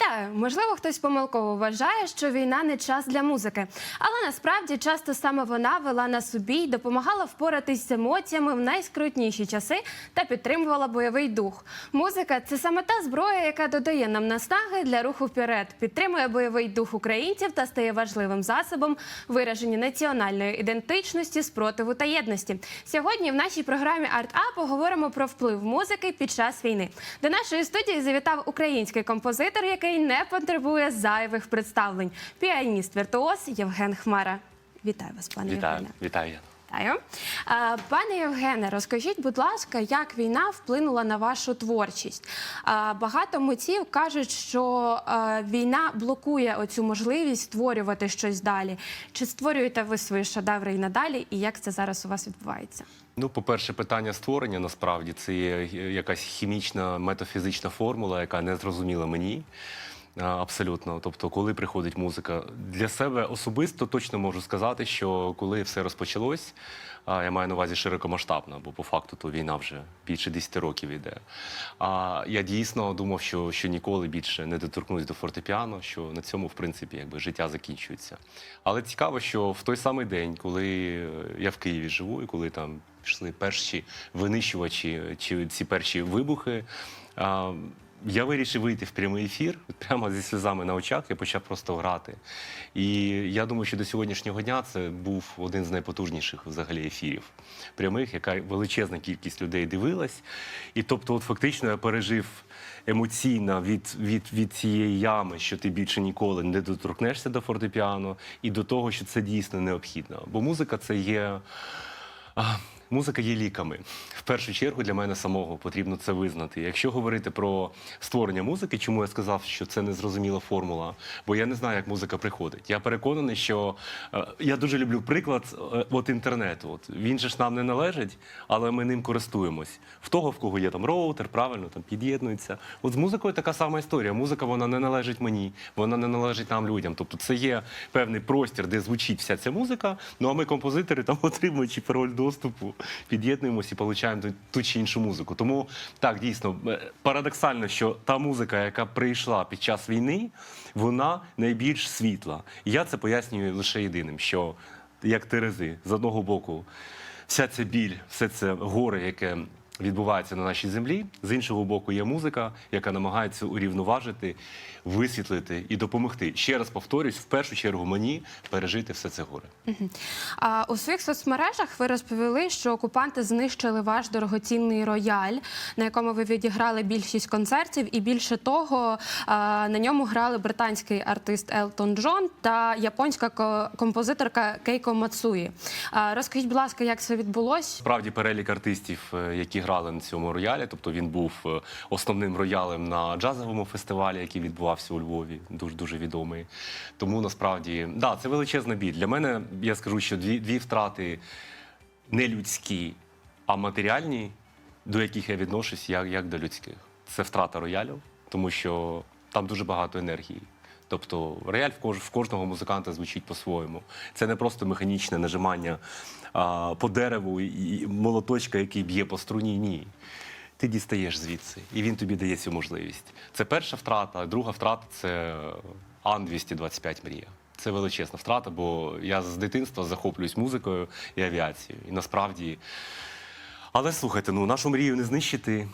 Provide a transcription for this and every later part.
Вітаю! Можливо, хтось помилково вважає, що війна не час для музики, але насправді часто саме вона вела на собі й допомагала впоратись з емоціями в найскрутніші часи та підтримувала бойовий дух. Музика це саме та зброя, яка додає нам наснаги для руху вперед, підтримує бойовий дух українців та стає важливим засобом вираження національної ідентичності, спротиву та єдності. Сьогодні в нашій програмі Арт А поговоримо про вплив музики під час війни. До нашої студії завітав український композитор, який не потребує зайвих представлень. Піаніст віртуоз Євген Хмара. Вітаю вас, пане Вітаю, Євгене. вітаю. Вітаю. Пане Євгене, розкажіть, будь ласка, як війна вплинула на вашу творчість? Багато митців кажуть, що війна блокує оцю можливість створювати щось далі. Чи створюєте ви свої шедеври і надалі, і як це зараз у вас відбувається? Ну, по-перше, питання створення насправді це є якась хімічна метафізична формула, яка не зрозуміла мені. Абсолютно. Тобто, коли приходить музика для себе особисто, точно можу сказати, що коли все розпочалось, я маю на увазі широкомасштабно, бо по факту то війна вже більше 10 років йде. А я дійсно думав, що, що ніколи більше не доторкнусь до фортепіано, що на цьому, в принципі, якби життя закінчується. Але цікаво, що в той самий день, коли я в Києві живу, і коли там пішли перші винищувачі чи ці перші вибухи. Я вирішив вийти в прямий ефір прямо зі сльозами на очах. Я почав просто грати. І я думаю, що до сьогоднішнього дня це був один з найпотужніших взагалі ефірів прямих, яка величезна кількість людей дивилась. І тобто, от фактично я пережив емоційно від, від, від цієї ями, що ти більше ніколи не доторкнешся до фортепіано, і до того, що це дійсно необхідно. Бо музика це є. Музика є ліками. В першу чергу для мене самого потрібно це визнати. Якщо говорити про створення музики, чому я сказав, що це незрозуміла формула, бо я не знаю, як музика приходить. Я переконаний, що е, я дуже люблю приклад е, от інтернету. От він же ж нам не належить, але ми ним користуємось. В того, в кого є там роутер, правильно там під'єднується. От з музикою така сама історія. Музика вона не належить мені, вона не належить нам людям. Тобто це є певний простір, де звучить вся ця музика. Ну а ми, композитори, там отримуючи пароль доступу, під'єднуємося і получаємо ту, ту чи іншу музику. Тому так дійсно е, парадоксально, що та музика, яка прийшла під час війни, вона найбільш світла. І я це пояснюю лише єдиним, що як Терези, з одного боку, вся ця біль, все це горе, яке відбувається на нашій землі. З іншого боку, є музика, яка намагається урівноважити, висвітлити і допомогти. Ще раз повторюсь, в першу чергу мені пережити все це горе. А у своїх соцмережах ви розповіли, що окупанти знищили ваш дорогоцінний рояль, на якому ви відіграли більшість концертів, і більше того, на ньому грали британський артист Елтон Джон та японська ко- композиторка Кейко Мацуї. Розкажіть, будь ласка, як це відбулось? Справді перелік артистів, е, які грали на цьому роялі, тобто він був е, основним роялем на джазовому фестивалі, який відбувався у Львові, дуже дуже відомий. Тому насправді да, це величезна біль. Для мене я скажу, що дві, дві втрати не людські, а матеріальні, до яких я відношусь як, як до людських. Це втрата роялю, тому що там дуже багато енергії. Тобто рояль в, кож, в кожного музиканта звучить по-своєму. Це не просто механічне нажимання а, по дереву і, молоточка, який б'є по струні. Ні. Ти дістаєш звідси, і він тобі дає цю можливість. Це перша втрата, друга втрата це Ан-225 мрія. Це величезна втрата, бо я з дитинства захоплююсь музикою і авіацією. І насправді. Але слухайте, ну нашу мрію не знищити.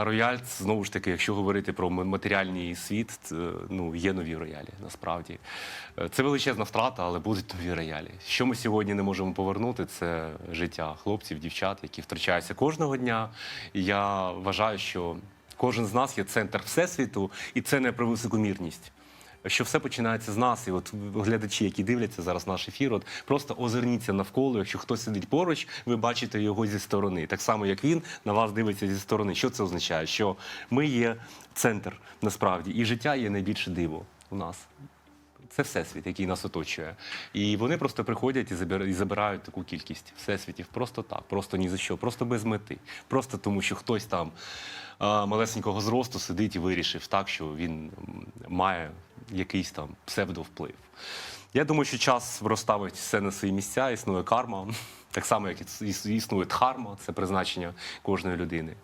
Рояль, знову ж таки, якщо говорити про матеріальний світ, це, ну є нові роялі. Насправді Е, це величезна втрата, але будуть нові роялі. Що ми сьогодні не можемо повернути, це життя хлопців, дівчат, які втрачаються кожного дня. Я вважаю, що кожен з нас є центр всесвіту, і це не про високомірність що все починається з нас, і от глядачі, які дивляться зараз наш ефір, от просто озирніться навколо. Якщо хтось сидить поруч, ви бачите його зі сторони. Так само, як він на вас дивиться зі сторони. Що це означає? Що ми є центр насправді, і життя є найбільше диво у нас. Це всесвіт, який нас оточує. І вони просто приходять і забирають, таку кількість всесвітів просто так, просто ні за що, просто без мети. Просто тому, що хтось там малесенького зросту сидить і вирішив так, що він має якийсь там псевдовплив. Я думаю, що час розставить все на свої місця, існує карма, так само, як іс- існує дхарма, це призначення кожної людини.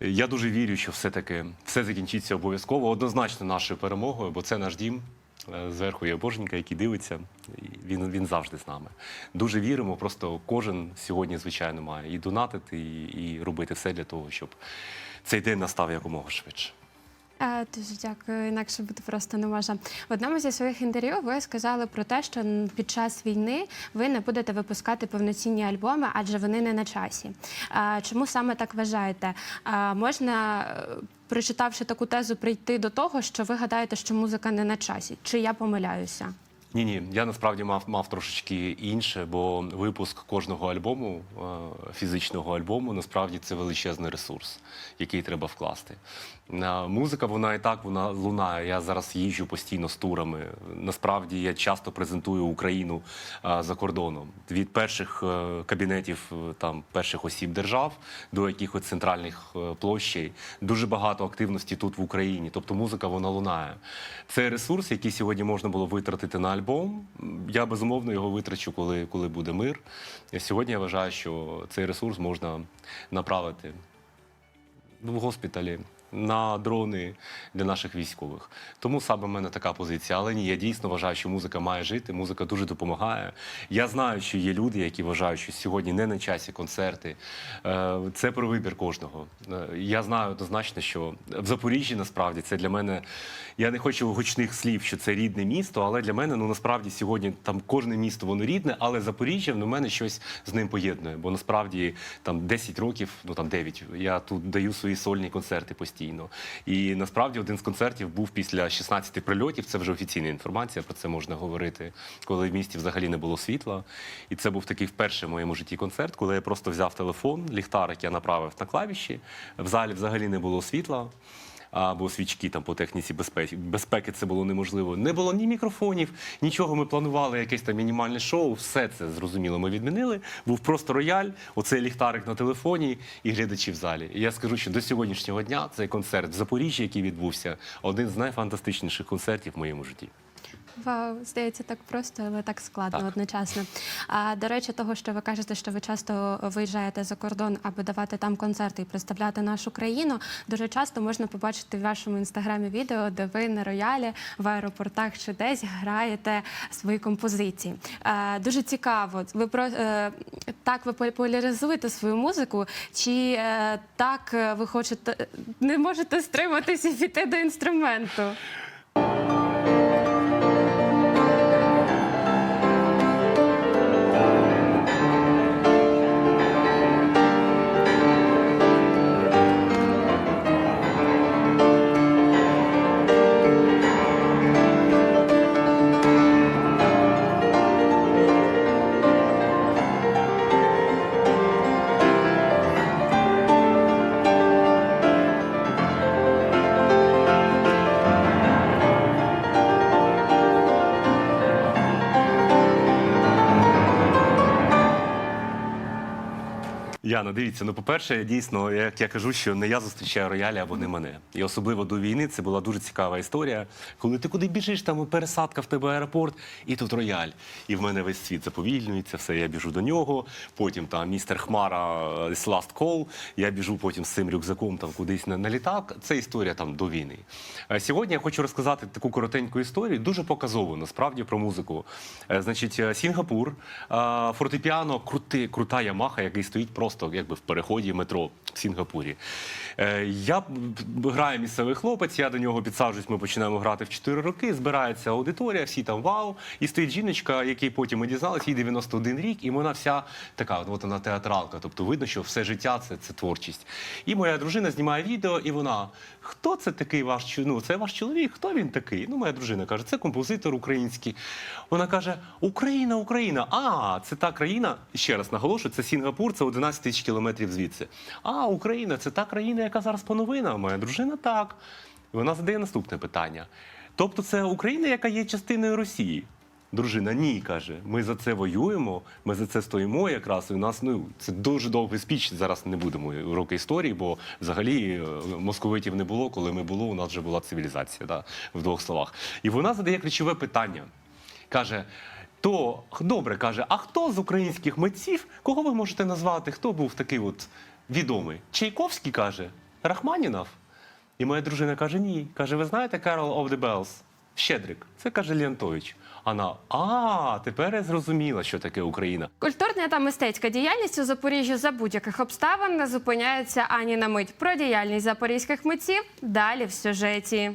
Я дуже вірю, що все-таки все закінчиться обов'язково, однозначно нашою перемогою, бо це наш дім. Е, Зверху є Боженька, який дивиться, він, він завжди з нами. Дуже віримо. Просто кожен сьогодні, звичайно, має і донатити, і, і робити все для того, щоб цей день настав якомога швидше. Е, Дуже дякую. Інакше бути просто не можна. В одному зі своїх інтерв'ю ви сказали про те, що під час війни ви не будете випускати повноцінні альбоми, адже вони не на часі. Е, Чому саме так вважаєте? Е, Можна, прочитавши таку тезу, прийти до того, що ви гадаєте, що музика не на часі? Чи я помиляюся? Ні, ні, я насправді мав мав трошечки інше, бо випуск кожного альбому, е, фізичного альбому, насправді це величезний ресурс, який треба вкласти. Е, Музика, вона і так вона лунає. Я зараз їжджу постійно з турами. Насправді я часто презентую Україну е, за кордоном від перших кабінетів там перших осіб держав до якихось центральних площей. Дуже багато активності тут в Україні. Тобто музика вона лунає. Це ресурс, який сьогодні можна було витратити на альбом. Я безумовно його витрачу, коли, коли буде мир. Сьогодні я вважаю, що цей ресурс можна направити в госпіталі. На дрони для наших військових. Тому саме в мене така позиція. Але ні, я дійсно вважаю, що музика має жити. Музика дуже допомагає. Я знаю, що є люди, які вважають, що сьогодні не на часі концерти. Е, Це про вибір кожного. Е, Я знаю однозначно, що в Запоріжжі насправді це для мене. Я не хочу гучних слів, що це рідне місто, але для мене ну насправді сьогодні там кожне місто воно рідне, але Запоріжжя ну, в мене щось з ним поєднує. Бо насправді там 10 років, ну там 9, я тут даю свої сольні концерти постійно. І насправді один з концертів був після 16 прильотів. Це вже офіційна інформація. Про це можна говорити, коли в місті взагалі не було світла. І це був такий вперше в моєму житті концерт, коли я просто взяв телефон, ліхтарик я направив на клавіші. В залі взагалі не було світла або свічки там по техніці безпеки. Безпеки це було неможливо. Не було ні мікрофонів, нічого. Ми планували якесь там мінімальне шоу. Все це зрозуміло. Ми відмінили. Був просто рояль, оцей ліхтарик на телефоні і глядачі в залі. І я скажу, що до сьогоднішнього дня цей концерт в Запоріжжі, який відбувся, один з найфантастичніших концертів в моєму житті. Вау, здається, так просто, але так складно Так. одночасно. А до речі, того, що ви кажете, що ви часто виїжджаєте за кордон, аби давати там концерти і представляти нашу країну. Дуже часто можна побачити в вашому інстаграмі відео, де ви на роялі в аеропортах чи десь граєте свої композиції. Е, дуже цікаво. Ви про е, так ви популяризуєте свою музику, чи е, так ви хочете не можете стриматися і піти до інструменту? Яна, дивіться, ну по-перше, дійсно, як я кажу, що не я зустрічаю роялі або не мене. І особливо до війни це була дуже цікава історія. Коли ти куди біжиш, там пересадка в тебе аеропорт, і тут рояль. І в мене весь світ заповільнюється, все, я біжу до нього. Потім там містер Хмара е, з Last Call, я біжу потім з цим рюкзаком там кудись на, на літак. Це історія там до війни. Е, Сьогодні я хочу розказати таку коротеньку історію, дуже показову насправді про музику. Е, Значить, Сінгапур, фортепіано, крути, крута Ямаха, який стоїть просто якби в переході метро в Сінгапурі. Е, Я граю місцевий хлопець, я до нього підсаджуюсь, ми починаємо грати в 4 роки, збирається аудиторія, всі там вау. І стоїть жіночка, який потім ми дізналися, їй 91 рік, і вона вся така, от, от вона театралка. Тобто видно, що все життя це, це творчість. І моя дружина знімає відео, і вона: хто це такий ваш ну, це ваш чоловік? Хто він такий? Ну, моя дружина каже, це композитор український. Вона каже: Україна, Україна. А, це та країна. Ще раз наголошую, це Сінгапур, це 11 тисяч кілометрів звідси. А, Україна, це та країна, яка зараз пановина. Моя дружина так. І вона задає наступне питання. Тобто, це Україна, яка є частиною Росії. Дружина, ні, каже, ми за це воюємо, ми за це стоїмо якраз. І у нас ну це дуже довгий спіч. Зараз не будемо уроки історії, бо взагалі е, московитів не було. Коли ми було, у нас вже була цивілізація, да, в двох словах. І вона задає ключове питання. Каже: то добре каже, а хто з українських митців, кого ви можете назвати? Хто був такий от відомий? Чайковський каже. Рахманінов. І моя дружина каже: ні. Каже, ви знаєте Carol of the Bells? Щедрик. Це каже Леонтович. Вона, а, тепер я зрозуміла, що таке Україна. Культурна та мистецька діяльність у Запоріжжі за будь-яких обставин не зупиняється ані на мить. Про діяльність запорізьких митців далі в сюжеті.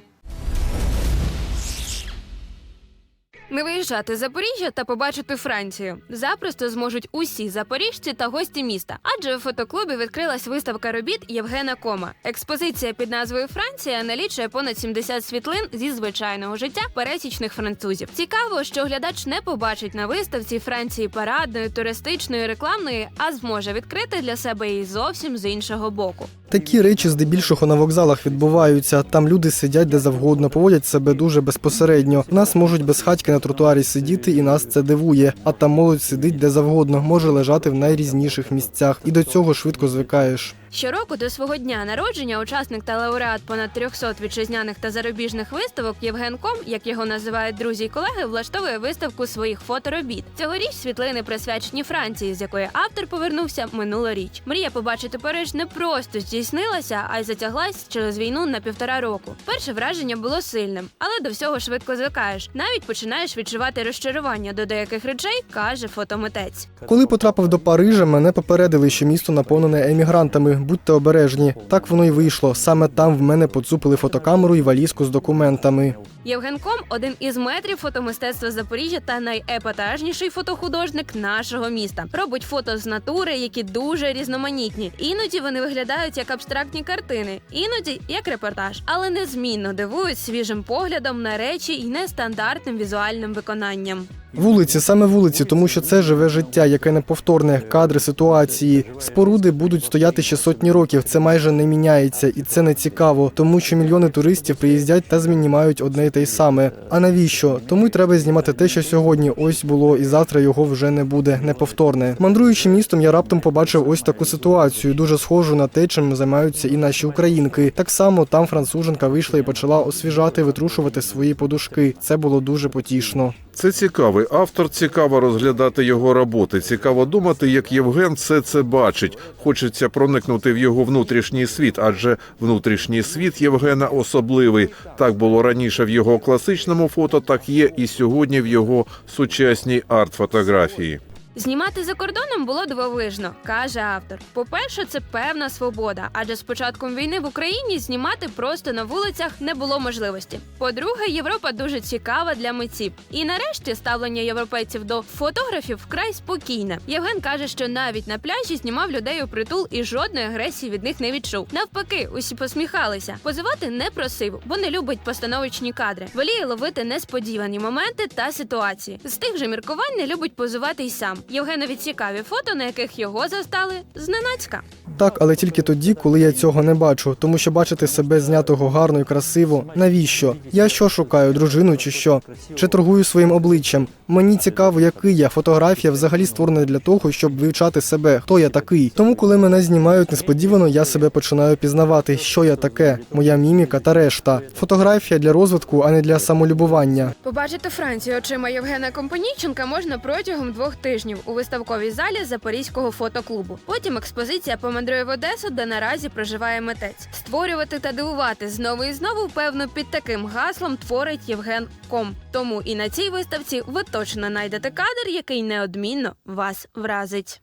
Не виїжджати Запоріжжя та побачити Францію запросто зможуть усі запоріжці та гості міста. Адже у фотоклубі відкрилась виставка робіт Євгена Кома. Експозиція під назвою Франція налічує понад 70 світлин зі звичайного життя пересічних французів. Цікаво, що глядач не побачить на виставці Франції парадної, туристичної, рекламної, а зможе відкрити для себе її зовсім з іншого боку. Такі речі здебільшого на вокзалах відбуваються. Там люди сидять де завгодно, поводять себе дуже безпосередньо. Нас можуть без хатьки на тротуарі сидіти, і нас це дивує. А там молодь сидить де завгодно, може лежати в найрізніших місцях, і до цього швидко звикаєш. Щороку до свого дня народження учасник та лауреат понад 300 вітчизняних та зарубіжних виставок Євген Ком, як його називають друзі й колеги, влаштовує виставку своїх фоторобіт. Цьогоріч світлини присвячені Франції, з якої автор повернувся минулоріч. Мрія побачити Париж не просто здійснилася, а й затяглась через війну на півтора року. Перше враження було сильним, але до всього швидко звикаєш. Навіть починаєш відчувати розчарування до деяких речей, каже фотомитець. Коли потрапив до Парижа, мене попередили, що місто наповнене емігрантами. Будьте обережні. Так воно й вийшло. Саме там в мене поцупили фотокамеру і валізку з документами. Євген Ком один із метрів фотомистецтва Запоріжжя та найепатажніший фотохудожник нашого міста. Робить фото з натури, які дуже різноманітні. Іноді вони виглядають як абстрактні картини, іноді як репортаж, але незмінно дивують свіжим поглядом на речі і нестандартним візуальним виконанням. Вулиці, саме вулиці, тому що це живе життя, яке неповторне, кадри, ситуації. Споруди будуть стояти ще сотні років. Це майже не міняється, і це не цікаво, тому що мільйони туристів приїздять та знімають одне й те й саме. А навіщо? Тому й треба знімати те, що сьогодні ось було, і завтра його вже не буде. Неповторне. Мандруючи містом, я раптом побачив ось таку ситуацію, дуже схожу на те, чим займаються і наші українки. Так само там француженка вийшла і почала освіжати, витрушувати свої подушки. Це було дуже потішно. Це цікавий автор, цікаво розглядати його роботи. Цікаво думати, як Євген все це бачить. Хочеться проникнути в його внутрішній світ, адже внутрішній світ Євгена особливий. Так було раніше в його класичному фото, так є і сьогодні в його сучасній арт-фотографії. Знімати за кордоном було дивовижно, каже автор. По-перше, це певна свобода, адже з початком війни в Україні знімати просто на вулицях не було можливості. По-друге, Європа дуже цікава для митців. І нарешті ставлення європейців до фотографів вкрай спокійне. Євген каже, що навіть на пляжі знімав людей у притул і жодної агресії від них не відчув. Навпаки, усі посміхалися. Позивати не просив, бо не любить постановочні кадри. Воліє ловити несподівані моменти та ситуації. З тих же міркувань не любить позувати й сам. Євгенові цікаві фото, на яких його застали зненацька. Так, але тільки тоді, коли я цього не бачу, тому що бачити себе знятого гарно і красиво. Навіщо? Я що шукаю, дружину чи що? Чи торгую своїм обличчям? Мені цікаво, який я. Фотографія взагалі створена для того, щоб вивчати себе, хто я такий. Тому, коли мене знімають несподівано, я себе починаю пізнавати, що я таке, моя міміка та решта. Фотографія для розвитку, а не для самолюбування. Побачити Францію очима Євгена Компанійченка можна протягом двох тижнів у виставковій залі Запорізького фотоклубу. Потім експозиція помандрує в Одесу, де наразі проживає митець. Створювати та дивувати знову і знову, певно, під таким гаслом творить Євген Ком. Тому і на цій виставці ви точно знайдете кадр, який неодмінно вас вразить.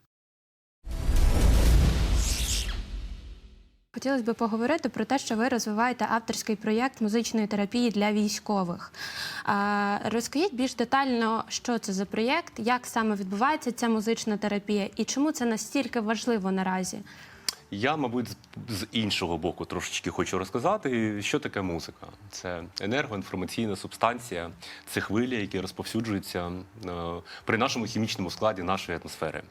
Хотілося б поговорити про те, що ви розвиваєте авторський проєкт музичної терапії для військових. Розкажіть більш детально, що це за проєкт, як саме відбувається ця музична терапія і чому це настільки важливо наразі? Я, мабуть, з- іншого боку трошечки хочу розказати, що таке музика. Це енергоінформаційна субстанція, це хвилі, які розповсюджуються е, при нашому хімічному складі нашої атмосфери.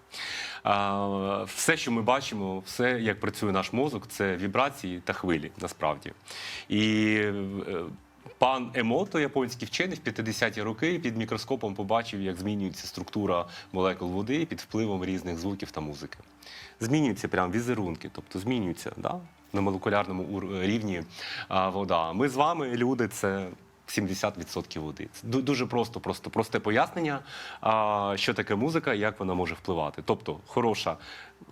Все, що ми бачимо, все, як працює наш мозок, це вібрації та хвилі насправді. І е, Пан Емото, японський вчений, в 50-ті роки під мікроскопом побачив, як змінюється структура молекул води під впливом різних звуків та музики. Змінюються прям візерунки, тобто змінюються да? на молекулярному рівні вода. Ми з вами, люди, це 70% води. Це дуже просто, просто просте пояснення, що таке музика, і як вона може впливати. Тобто, хороша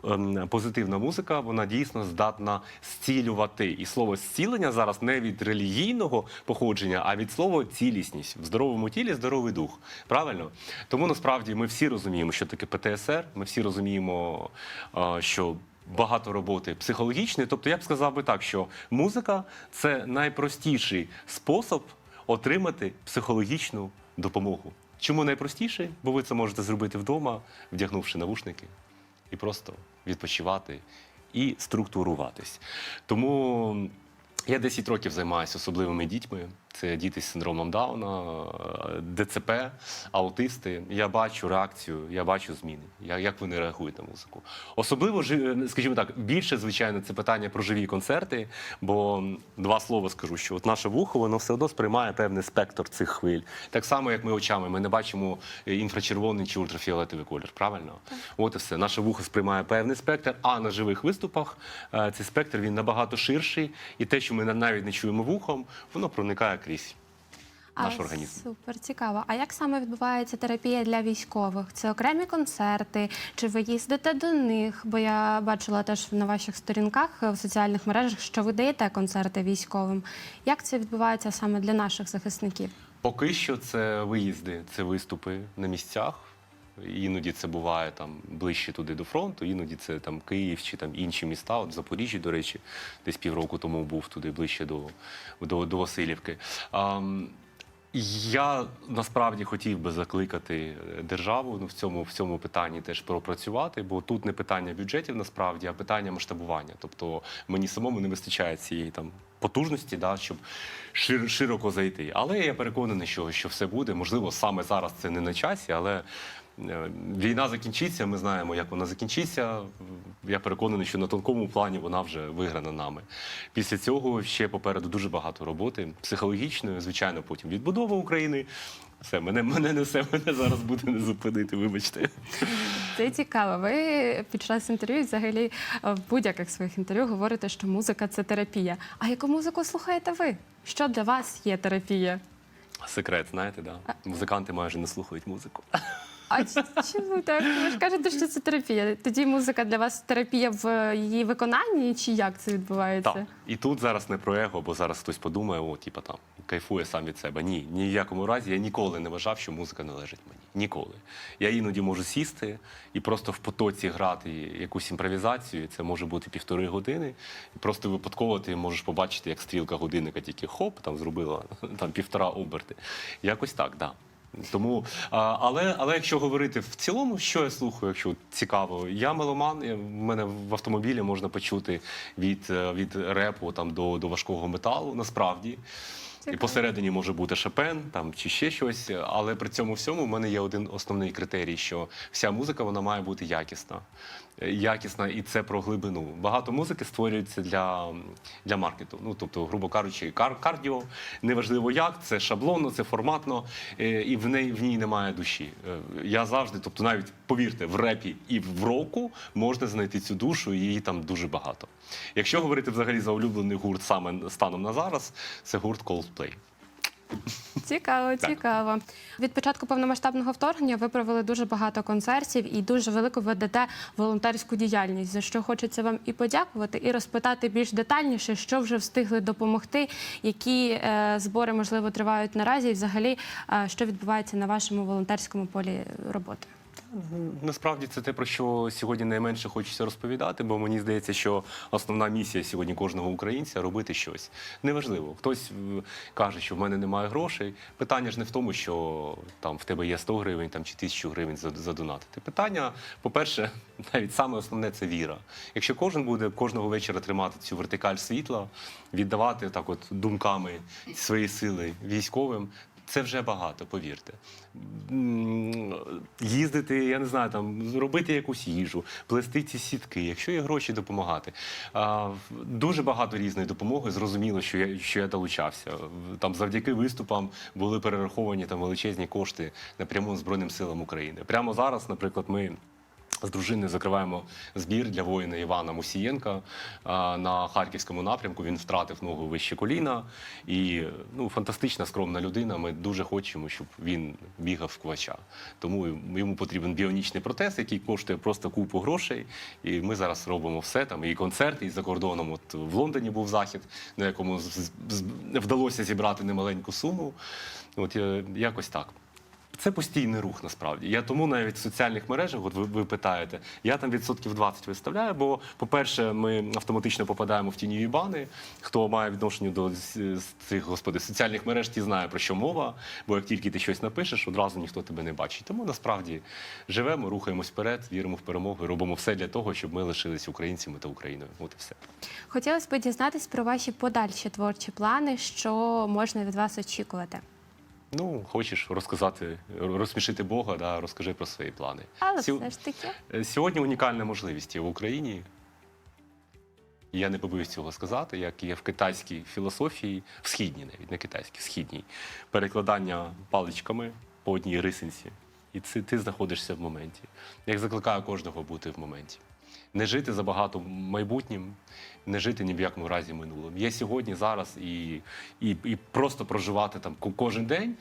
ем, позитивна музика, вона дійсно здатна зцілювати. І слово зцілення зараз не від релігійного походження, а від слова цілісність. В здоровому тілі здоровий дух. Правильно? Тому насправді ми всі розуміємо, що таке ПТСР. Ми всі розуміємо, що. Багато роботи психологічної, тобто я б сказав би так, що музика це найпростіший спосіб отримати психологічну допомогу. Чому найпростіше? Бо ви це можете зробити вдома, вдягнувши навушники, і просто відпочивати і структуруватись. Тому я 10 років займаюся особливими дітьми. Це діти з синдромом Дауна, е, ДЦП, аутисти. Я бачу реакцію, я бачу зміни, як вони реагують на музику. Особливо, скажімо так, більше, звичайно, це питання про живі концерти. Бо два слова скажу, що от наше вухо воно все одно сприймає певний спектр цих хвиль. Так само, як ми очами, ми не бачимо е, інфрачервоний чи ультрафіолетовий колір. Правильно? От і все. Наше вухо сприймає певний спектр, а на живих виступах е, цей спектр він набагато ширший, і те, що ми навіть не чуємо вухом, воно проникає крізь наш А, організм. Супер цікаво. А як саме відбувається терапія для військових? Це окремі концерти? Чи ви їздите до них? Бо я бачила теж на ваших сторінках е, в соціальних мережах, що ви даєте концерти військовим. Як це відбувається саме для наших захисників? Поки що це виїзди, це виступи на місцях. Іноді це буває там ближче туди до фронту, іноді це там Київ чи там інші міста. От в Запоріжжі, до речі, десь півроку тому був туди ближче до, до, до Васильівки. А, я насправді хотів би закликати е, державу ну, в цьому в цьому питанні теж пропрацювати, бо тут не питання бюджетів насправді, а питання масштабування. Тобто мені самому не вистачає цієї там потужності, да, щоб широко зайти. Але я переконаний, що, що все буде. Можливо, саме зараз це не на часі, але війна закінчиться. Ми знаємо, як вона закінчиться. Я переконаний, що на тонкому плані вона вже виграна нами. Після цього ще попереду дуже багато роботи психологічної, звичайно, потім відбудова України. Все, мене, мене несе, мене зараз буде не зупинити, вибачте. Це цікаво. Ви під час інтерв'ю, взагалі, е, в будь-яких своїх інтерв'ю говорите, що музика це терапія. А яку музику слухаєте ви? Що для вас є терапія? Секрет, знаєте, да? Музиканти майже не слухають музику. А чому так? Ви ж кажете, що це терапія. Тоді музика для вас терапія в її виконанні, чи як це відбувається? Так. І тут зараз не про его, бо зараз хтось подумає, о, типа там кайфує сам від себе. Ні, ні в якому разі я ніколи не вважав, що музика належить мені. Ніколи. Я іноді можу сісти і просто в потоці грати якусь імпровізацію. Це може бути півтори години. І просто випадково ти можеш побачити, як стрілка годинника тільки хоп, там зробила там півтора оберти. Якось так, да. Тому, але, але якщо говорити в цілому, що я слухаю, якщо цікаво, я меломан. В мене в автомобілі можна почути від, е, від репу там до, до важкого металу, насправді. І посередині може бути Шопен там чи ще щось. Але при цьому всьому в мене є один основний критерій, що вся музика вона має бути якісна. Якісна, і це про глибину. Багато музики створюється для, для маркету. Ну тобто, грубо кажучи, кар кардіо неважливо як, це шаблонно, це форматно, е, і в неї в ній немає душі. Е, Я завжди, тобто, навіть повірте, в репі і в року можна знайти цю душу, і її там дуже багато. Якщо говорити взагалі за улюблений гурт саме станом на зараз, це гурт Coldplay. Цікаво, цікаво. Від початку повномасштабного вторгнення ви провели дуже багато концертів і дуже велику ведете волонтерську діяльність, за що хочеться вам і подякувати, і розпитати більш детальніше, що вже встигли допомогти, які е, збори можливо тривають наразі, і взагалі е, що відбувається на вашому волонтерському полі роботи. Насправді це те, про що сьогодні найменше хочеться розповідати, бо мені здається, що основна місія сьогодні кожного українця робити щось. Неважливо. Хтось е, каже, що в мене немає грошей. Питання ж не в тому, що там в тебе є 100 гривень там, чи 1000 гривень задонатити. Питання, по-перше, навіть саме основне це віра. Якщо кожен буде кожного вечора тримати цю вертикаль світла, віддавати так от думками свої сили військовим, це вже багато, повірте. Їздити, я не знаю, там робити якусь їжу, плести ці сітки, якщо є гроші, допомагати. Дуже багато різної допомоги. Зрозуміло, що я що я долучався. Там завдяки виступам були перераховані там величезні кошти напряму Збройним силам України. Прямо зараз, наприклад, ми. З дружиною закриваємо збір для воїна Івана Мусієнка на харківському напрямку. Він втратив ногу вище коліна. І ну, фантастична скромна людина. Ми дуже хочемо, щоб він бігав в квача. Тому йому потрібен біонічний протез, який коштує просто купу грошей. І ми зараз робимо все там. І концерти, і за кордоном. От в Лондоні був захід, на якому вдалося зібрати немаленьку суму. От е, якось так. Це постійний рух насправді. Я тому навіть в соціальних мережах, от ви, ви питаєте, я там відсотків 20 виставляю, бо, по-перше, ми автоматично попадаємо в тіньові бани. Хто має відношення до цих господи соціальних мереж, ті знає про що мова. Бо як тільки ти щось напишеш, одразу ніхто тебе не бачить. Тому насправді живемо, рухаємось вперед, віримо в перемогу, робимо все для того, щоб ми лишились українцями та Україною. От і все. Хотілося б дізнатись про ваші подальші творчі плани, що можна від вас очікувати. Ну, хочеш розказати, розсмішити Бога, да, розкажи про свої плани. Але Сьо- все ж таки. Е, Сьогодні унікальна можливість є в Україні. Я не побоюсь цього сказати, як є в китайській філософії, в східній навіть, не китайській, в східній, перекладання паличками по одній рисинці. І це ти знаходишся в моменті. Як закликаю кожного бути в моменті. Не жити забагато майбутнім, не жити ні в якому разі минулим. Є сьогодні, зараз і, і, і просто проживати там кожен день.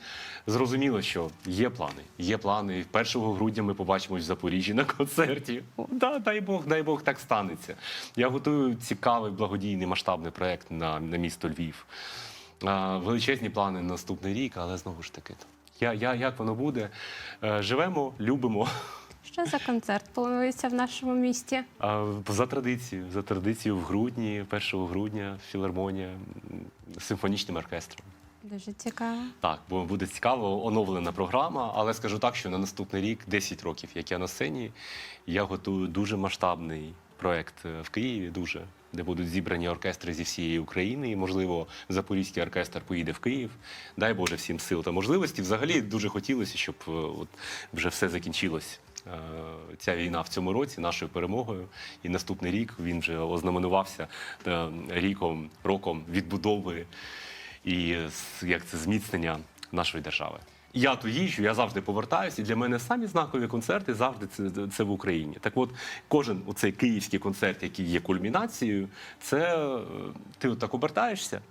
Зрозуміло, що є плани. Є плани. 1 грудня ми побачимось в Запоріжжі на концерті. Да, дай Бог, дай Бог, так станеться. Я готую цікавий благодійний масштабний проект на, на місто Львів. Величезні плани на наступний рік, але знову ж таки, я, я, як воно буде? Е, живемо, любимо. Що за концерт планується в нашому місті? А, За традицією, за традицією в грудні, 1 грудня, філармонія з симфонічним оркестром. Дуже цікаво. Так, бо буде цікаво, оновлена програма, але скажу так, що на наступний рік, 10 років, як я на сцені, я готую дуже масштабний проект е, в Києві, дуже, де будуть зібрані оркестри зі всієї України. І, можливо, Запорізький оркестр поїде в Київ. Дай Боже всім сил та можливості. Взагалі дуже хотілося, щоб е, от вже все закінчилось. Е, Ця війна в цьому році нашою перемогою, і наступний рік він вже ознаменувався е, ріком, роком відбудови і як це зміцнення нашої держави. Я то їжджу, я завжди повертаюся. І для мене самі знакові концерти завжди це, це в Україні. Так от, кожен оцей київський концерт, який є кульмінацією, це е, ти так обертаєшся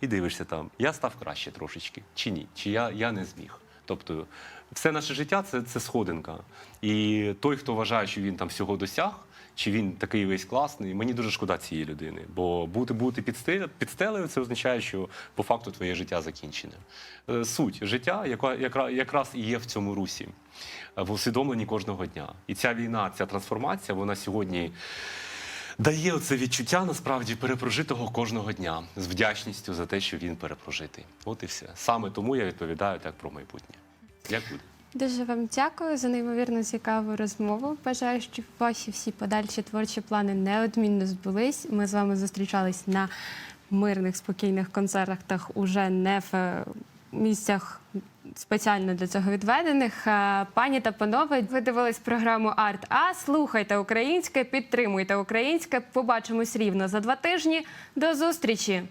і дивишся там, я став краще трошечки, чи ні, чи я, я не зміг. Тобто, все наше життя це, це сходинка. І той, хто вважає, що він там всього досяг, чи він такий весь класний, мені дуже шкода цієї людини. Бо бути бути під сте- під стелею, це означає, що по факту твоє життя закінчене. Е, Суть життя, яка якра- якраз і є в цьому русі, е, в усвідомленні кожного дня. І ця війна, ця трансформація, вона сьогодні. Дає оце відчуття насправді перепрожитого кожного дня з вдячністю за те, що він перепрожитий. От і все. Саме тому я відповідаю так про майбутнє. Як буде? Дуже вам дякую за неймовірно цікаву розмову. Бажаю, щоб ваші всі подальші творчі плани неодмінно збулись. Ми з вами зустрічались на мирних, спокійних концертах, уже не в е, місцях спеціально для цього відведених. Е, Пані та панове, ви дивились програму Арт А. Слухайте українське, підтримуйте українське. Побачимось рівно за два тижні. До зустрічі!